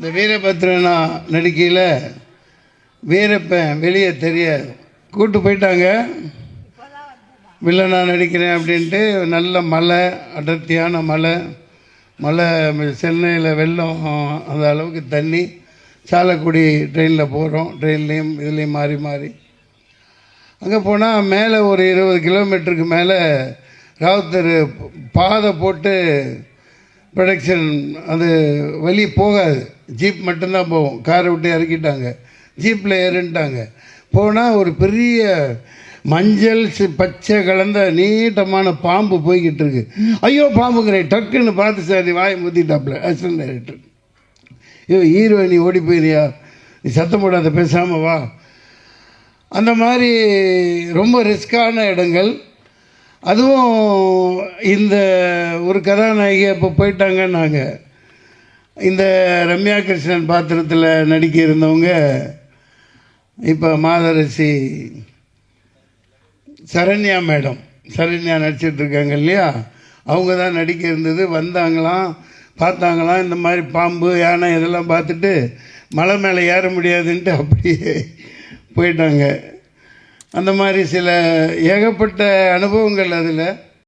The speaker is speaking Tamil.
இந்த வீரபத்ரனா நடிக்கையில் வீரப்பன் வெளியே தெரியாது. கூட்டு போயிட்டாங்க. வில்லனா நடிக்கிறேன் அப்படின்ட்டு நல்ல மலை அடர்த்தியான மலை மலை சென்னையில் வெள்ளம் அந்த அளவுக்கு தண்ணி. சாலக்குடி ட்ரெயினில் போகிறோம் ட்ரெயின்லேயும் இதுலேயும் மாறி மாறி. அங்கே போனால் மேலே ஒரு இருபது கிலோமீட்டருக்கு மேலே ராவுத்தர் பாதை போட்டு ப்ரொடக்ஷன் அது வழி போகாது. ஜீப் மட்டும்தான் போகும் காரை விட்டு இறக்கிட்டாங்க. ஜீப்பில் ஏறுன்ட்டாங்க. போனால் ஒரு பெரிய மஞ்சள் பச்சை கலந்த நீட்டமான பாம்பு போய்கிட்டு இருக்கு. ஐயோ பாம்புங்கிறே டக்குன்னு பார்த்து சார் வாயை முத்திட்டாப்புல அசிஸ்டன்ட் டைரக்டர் ஐயோ நீ ஓடி போயிறியா? நீ சத்தம் போடாத பேசாமல் வா. அந்த மாதிரி ரொம்ப ரிஸ்க்கான இடங்கள். அதுவும் இந்த ஒரு கதாநாயகி அப்போ போயிட்டாங்கன்னாங்க. இந்த ரம்யா கிருஷ்ணன் பாத்திரத்தில் நடிக்க இருந்தவங்க இப்போ மாதரசி சரண்யா மேடம். சரண்யா நடிச்சிட்டு இருக்காங்க இல்லையா? அவங்க தான் நடிக்க இருந்தது. வந்தாங்களாம் பார்த்தாங்களாம். இந்த மாதிரி பாம்பு யானை இதெல்லாம் பார்த்துட்டு மலை மேலே ஏற முடியாதுன்ட்டு அப்படியே போயிட்டாங்க. அந்த மாதிரி சில ஏகப்பட்ட அனுபவங்கள் அதில்.